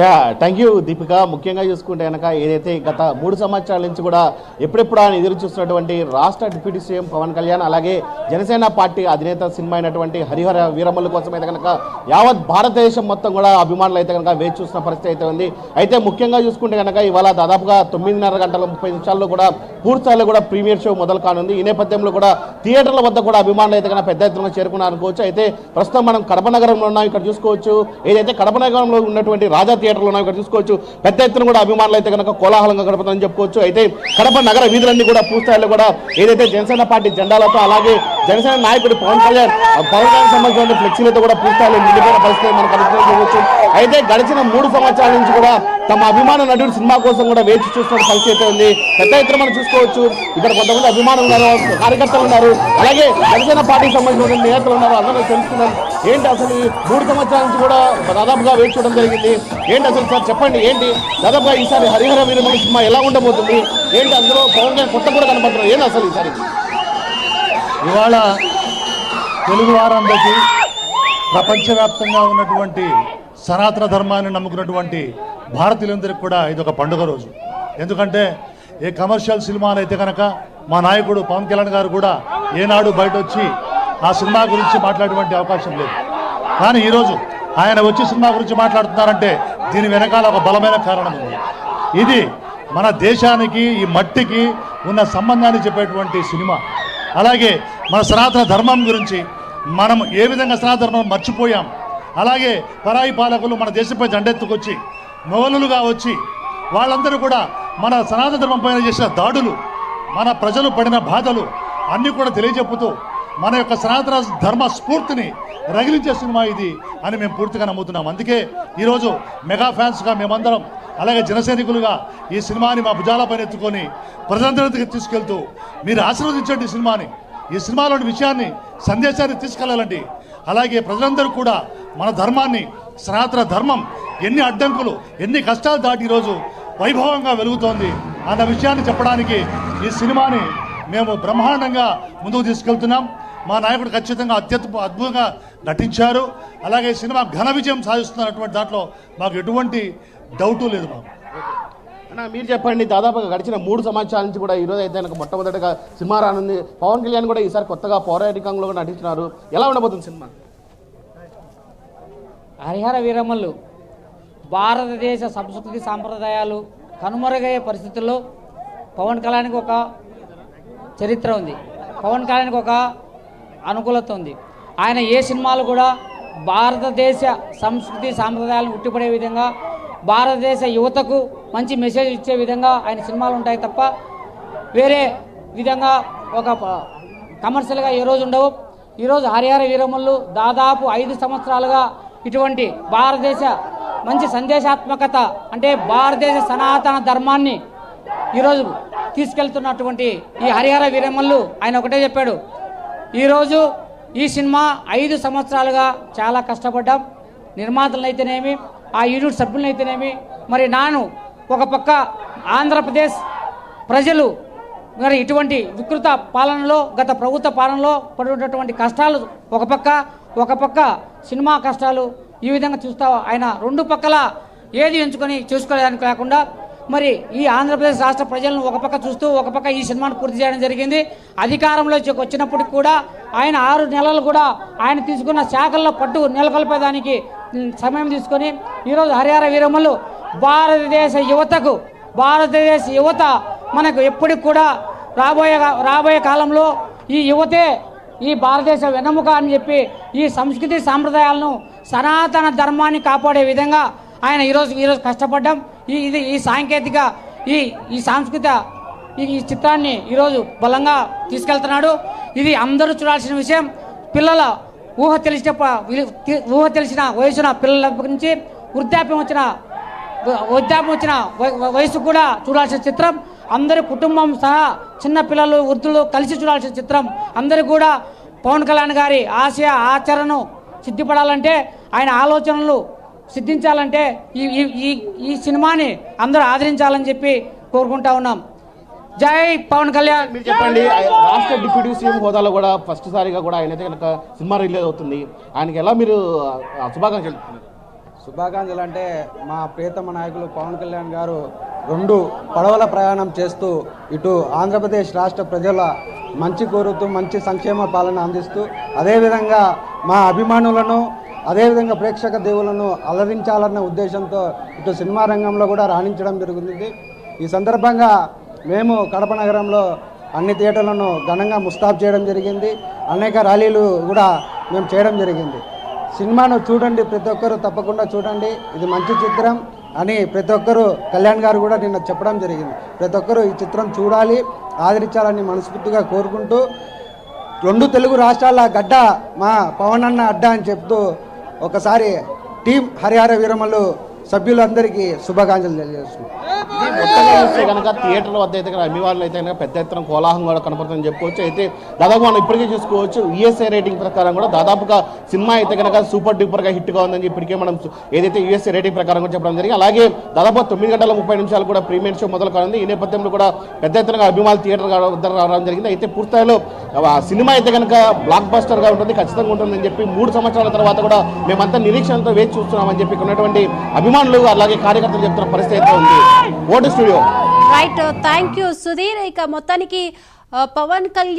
Yeah thank you Deepika. ముఖ్యంగా చూసుకుంటే కనుక ఏదైతే గత మూడు సంవత్సరాల నుంచి కూడా ఎప్పుడెప్పుడు ఆయన ఎదురు చూస్తున్నటువంటి రాష్ట్ర డిప్యూటీ సీఎం పవన్ కళ్యాణ్ అలాగే జనసేన పార్టీ అధినేత సినిమా అయినటువంటి హరిహర వీరమ్మల కోసం అయితే కనుక యావత్ భారతదేశం మొత్తం కూడా అభిమానులు అయితే కనుక వేచి చూస్తున్న పరిస్థితి అయితే ఉంది. అయితే ముఖ్యంగా చూసుకుంటే కనుక ఇవాళ దాదాపుగా తొమ్మిదిన్నర గంటల ముప్పై నిమిషాల్లో కూడా పూర్తిస్థాయిలో కూడా ప్రీమియర్ షో మొదలు కానుంది. ఈ నేపథ్యంలో కూడా థియేటర్ల వద్ద కూడా అభిమానులు అయితే కనుక పెద్ద ఎత్తున చేరుకున్నారు. అనుకోవచ్చు అయితే ప్రస్తుతం మనం కడప నగరంలో ఉన్నాం. ఇక్కడ చూసుకోవచ్చు. ఏదైతే కడప నగరంలో ఉన్నటువంటి రాజా థియేటర్లు ఉన్నాయి. ఇక్కడ చూసుకోవచ్చు. పెద్ద ఎత్తున కూడా అభిమానులు అయితే కనుక కోలాహలంగా గడపదని చెప్పుకోవచ్చు. అయితే కడప నగర వీధులన్నీ కూడా పూర్తిస్థాయిలో కూడా ఏదైతే జనసేన పార్టీ జెండాలతో అలాగే జనసేన నాయకుడు పవన్ కళ్యాణ్ పవన్ కళ్యాణ్ సంబంధించిన ఫ్లెక్సీలతో కూడా పూర్తిస్థాయిలో నిండిపోయిన పరిస్థితి మనం కనిపిస్తుందని అయితే గడిచిన మూడు సంవత్సరాల నుంచి కూడా తమ అభిమాన నటుడు సినిమా కోసం కూడా వేచి చూస్తున్న పరిస్థితి అయితే ఉంది. పెద్ద ఎత్తున మనం చూసుకోవచ్చు. ఇక్కడ కొంతమంది అభిమానులు ఉన్నారు కార్యకర్తలు ఉన్నారు. అలాగే జనసేన పార్టీకి సంబంధించిన నేతలు ఉన్నారు అందరూ తెలుసుకున్నారు. ఏంటి అసలు ఈ మూడు సంవత్సరాల నుంచి కూడా దాదాపుగా వేచి చూడడం జరిగింది? ఏంటి అసలు సార్ చెప్పండి ఏంటి? దాదాపుగా ఈసారి హరిహర వీరమణి సినిమా ఎలా ఉండబోతుంది? ఏంటి అందులో పవన్ కళ్యాణ్ కొత్త కూడా కనబడుతున్నారు ఏంటి అసలు ఈసారి? ఇవాళ తెలుగు వారందరికీ ప్రపంచవ్యాప్తంగా ఉన్నటువంటి సనాతన ధర్మాన్ని నమ్ముకున్నటువంటి భారతీయులందరికీ కూడా ఇది ఒక పండుగ రోజు. ఎందుకంటే ఏ కమర్షియల్ సినిమాలు అయితే కనుక మా నాయకుడు పవన్ కళ్యాణ్ గారు కూడా ఏనాడు బయట వచ్చి ఆ సినిమా గురించి మాట్లాడేటువంటి అవకాశం లేదు. కానీ ఈరోజు ఆయన వచ్చి సినిమా గురించి మాట్లాడుతున్నారంటే దీని వెనకాల ఒక బలమైన కారణం ఉంది. ఇది మన దేశానికి ఈ మట్టికి ఉన్న సంబంధాన్ని చెప్పేటువంటి సినిమా. అలాగే మన సనాతన ధర్మం గురించి మనం ఏ విధంగా సనాతన ధర్మం మర్చిపోయాం. అలాగే పరాయి పాలకులు మన దేశంపై దండెత్తుకొచ్చి నవలులుగా వచ్చి వాళ్ళందరూ కూడా మన సనాతన ధర్మం పైన చేసిన దాడులు మన ప్రజలు పడిన బాధలు అన్నీ కూడా తెలియజెప్పుతూ మన యొక్క సనాతన ధర్మ స్ఫూర్తిని రగిలించే సినిమా ఇది అని మేము పూర్తిగా నమ్ముతున్నాం. అందుకే ఈరోజు మెగా ఫ్యాన్స్గా మేమందరం అలాగే జనసైనికులుగా ఈ సినిమాని మా భుజాలపైన ఎత్తుకొని ప్రజలందరికీ తీసుకెళ్తూ మీరు ఆశీర్వదించండి ఈ సినిమాని ఈ సినిమాలోని విషయాన్ని సందేశాన్ని తీసుకెళ్ళాలండి అలాగే ప్రజలందరూ కూడా మన ధర్మాన్ని సనాతన ధర్మం ఎన్ని అడ్డంకులు ఎన్ని కష్టాలు దాటి ఈరోజు వైభవంగా వెలుగుతోంది అన్న విషయాన్ని చెప్పడానికి ఈ సినిమాని మేము బ్రహ్మాండంగా ముందుకు తీసుకెళ్తున్నాం. మా నాయకుడు ఖచ్చితంగా అత్యంత అద్భుతంగా నటించారు. అలాగే ఈ సినిమా ఘన విజయం సాధిస్తున్నటువంటి దాంట్లో మాకు ఎటువంటి డౌటు లేదు మాకు. అన్న మీరు చెప్పండి దాదాపుగా గడిచిన మూడు సంవత్సరాల నుంచి కూడా ఈ అయితే నాకు మొట్టమొదటిగా సినిమా రానుంది. పవన్ కళ్యాణ్ కూడా ఈసారి కొత్తగా పౌరాణికంలో కూడా నటించినారు. ఎలా ఉండబోతుంది సినిమా? హరిహర వీరమ్మలు భారతదేశ సంస్కృతి సాంప్రదాయాలు కనుమరుగయ్యే పరిస్థితుల్లో పవన్ కళ్యాణ్కి ఒక చరిత్ర ఉంది. పవన్ కళ్యాణ్కి ఒక అనుకూలత ఉంది. ఆయన ఏ సినిమాలు కూడా భారతదేశ సంస్కృతి సాంప్రదాయాలను ఉట్టిపడే విధంగా భారతదేశ యువతకు మంచి మెసేజ్ ఇచ్చే విధంగా ఆయన సినిమాలు ఉంటాయి తప్ప వేరే విధంగా ఒక కమర్షియల్గా ఏ రోజు ఉండవు. ఈరోజు హరిహర వీరమ్మలు దాదాపు ఐదు సంవత్సరాలుగా ఇటువంటి భారతదేశ మంచి సందేశాత్మకత అంటే భారతదేశ సనాతన ధర్మాన్ని ఈరోజు తీసుకెళ్తున్నటువంటి ఈ హరిహర వీరమ్మలు ఆయన ఒకటే చెప్పాడు. ఈరోజు ఈ సినిమా ఐదు సంవత్సరాలుగా చాలా కష్టపడ్డాం. నిర్మాతలనైతేనేమి ఆ యూనిట్ సభ్యులనైతేనేమి మరి నాను ఒక పక్క ఆంధ్రప్రదేశ్ ప్రజలు మరి ఇటువంటి వికృత పాలనలో గత ప్రభుత్వ పాలనలో పడినటువంటి కష్టాలు ఒక పక్క ఒక పక్క సినిమా కష్టాలు ఈ విధంగా చూస్తా ఆయన రెండు పక్కల ఏది ఎంచుకొని చూసుకోవడానికి కాకుండా మరి ఈ ఆంధ్రప్రదేశ్ రాష్ట్ర ప్రజలను ఒక పక్క చూస్తూ ఒక పక్క ఈ సినిమాను పూర్తి చేయడం జరిగింది. అధికారంలోకి వచ్చినప్పటికి కూడా ఆయన ఆరు నెలలు కూడా ఆయన తీసుకున్న శాఖల్లో పట్టు నెలకొల్పేదానికి సమయం తీసుకొని ఈరోజు హరిహర వీరమ్మలు భారతదేశ యువతకు భారతదేశ యువత మనకు ఎప్పటికి కూడా రాబోయే రాబోయే కాలంలో ఈ యువతే ఈ భారతదేశ వెన్నెముక అని చెప్పి ఈ సంస్కృతి సాంప్రదాయాలను సనాతన ధర్మాన్ని కాపాడే విధంగా ఆయన ఈరోజు ఈరోజు కష్టపడ్డాం. ఈ ఇది ఈ సాంకేతిక ఈ ఈ సాంస్కృతిక ఈ ఈ చిత్రాన్ని ఈరోజు బలంగా తీసుకెళ్తున్నాడు. ఇది అందరూ చూడాల్సిన విషయం. పిల్లల ఊహ తెలిసిన ఊహ తెలిసిన వయసున పిల్లల నుంచి వృద్ధాప్యం వచ్చిన వృద్ధాప్యం వచ్చిన వయసు కూడా చూడాల్సిన చిత్రం. అందరి కుటుంబం సహా చిన్న పిల్లలు వృద్ధులు కలిసి చూడాల్సిన చిత్రం. అందరూ కూడా పవన్ కళ్యాణ్ గారి ఆశయ ఆచరణను సిద్ధిపడాలంటే ఆయన ఆలోచనలు సిద్ధించాలంటే ఈ ఈ ఈ ఈ సినిమాని అందరూ ఆదరించాలని చెప్పి కోరుకుంటా ఉన్నాం. జై పవన్ కళ్యాణ్. మీరు చెప్పండి రాష్ట్ర డిప్యూటీ సీఎం హోదాలో కూడా ఫస్ట్ సారిగా కూడా ఆయన అయితే కనుక సినిమా రిలీజ్ అవుతుంది. ఆయనకి ఎలా మీరు శుభాకాంక్షలు చెప్తున్నారు శుభాకాంక్షలు అంటే మా ప్రియతమ నాయకులు పవన్ కళ్యాణ్ గారు రెండు పడవల ప్రయాణం చేస్తూ ఇటు ఆంధ్రప్రదేశ్ రాష్ట్ర ప్రజల మంచి కోరుతూ మంచి సంక్షేమ పాలన అందిస్తూ అదేవిధంగా మా అభిమానులను అదేవిధంగా ప్రేక్షక దేవులను అలరించాలన్న ఉద్దేశంతో ఇటు సినిమా రంగంలో కూడా రాణించడం జరుగుతుంది. ఈ సందర్భంగా మేము కడప నగరంలో అన్ని థియేటర్లను ఘనంగా ముస్తాబ్ చేయడం జరిగింది. అనేక ర్యాలీలు కూడా మేము చేయడం జరిగింది. సినిమాను చూడండి ప్రతి ఒక్కరు తప్పకుండా చూడండి. ఇది మంచి చిత్రం. అని ప్రతి ఒక్కరు కళ్యాణ్ గారు కూడా నిన్న చెప్పడం జరిగింది. ప్రతి ఒక్కరు ఈ చిత్రం చూడాలి ఆదరించాలని మనస్ఫూర్తిగా కోరుకుంటూ రెండు తెలుగు రాష్ట్రాల గడ్డ మా పవన్ అన్న అడ్డ అని చెప్తూ ఒకసారి టీం హరిహర వీరమలు సభ్యులందరికీ శుభాకాంక్షలు తెలియజేస్తున్నాం. మొత్తంగా చూస్తే కనుక థియేటర్ల వద్ద అయితే కనుక అభిమానులు అయితే కనుక పెద్ద ఎత్తున కోలాహలం కూడా కనపడుతుందని చెప్పుకోవచ్చు. అయితే దాదాపు మనం ఇప్పటికే చూసుకోవచ్చు యుఎస్ఏ రేటింగ్ ప్రకారం కూడా దాదాపుగా సినిమా అయితే కనుక సూపర్ డూపర్గా హిట్గా ఉందని ఇప్పటికే మనం ఏదైతే యుఎస్ఏ రేటింగ్ ప్రకారం కూడా చెప్పడం జరిగింది. అలాగే దాదాపు తొమ్మిది గంటల ముప్పై నిమిషాలు కూడా ప్రీమియర్ షో మొదలు కానుంది ఈ నేపథ్యంలో కూడా పెద్ద ఎత్తున అభిమానులు థియేటర్ వద్ద రావడం జరిగింది. అయితే పూర్తిస్థాయిలో ఆ సినిమా అయితే కనుక బ్లాక్ బస్టర్గా ఉంటుంది ఖచ్చితంగా ఉంటుందని చెప్పి మూడు సంవత్సరాల తర్వాత కూడా మేమంతా నిరీక్షణతో వేచి చూస్తున్నామని చెప్పి ఉన్నటువంటి అభిమానులు అలాగే కార్యకర్తలు చెప్తున్న పరిస్థితి అయితే ఉంది. Vote studio right thank you Sudheer ఇక మొత్తానికి uh, పవన్ కళ్యాణ్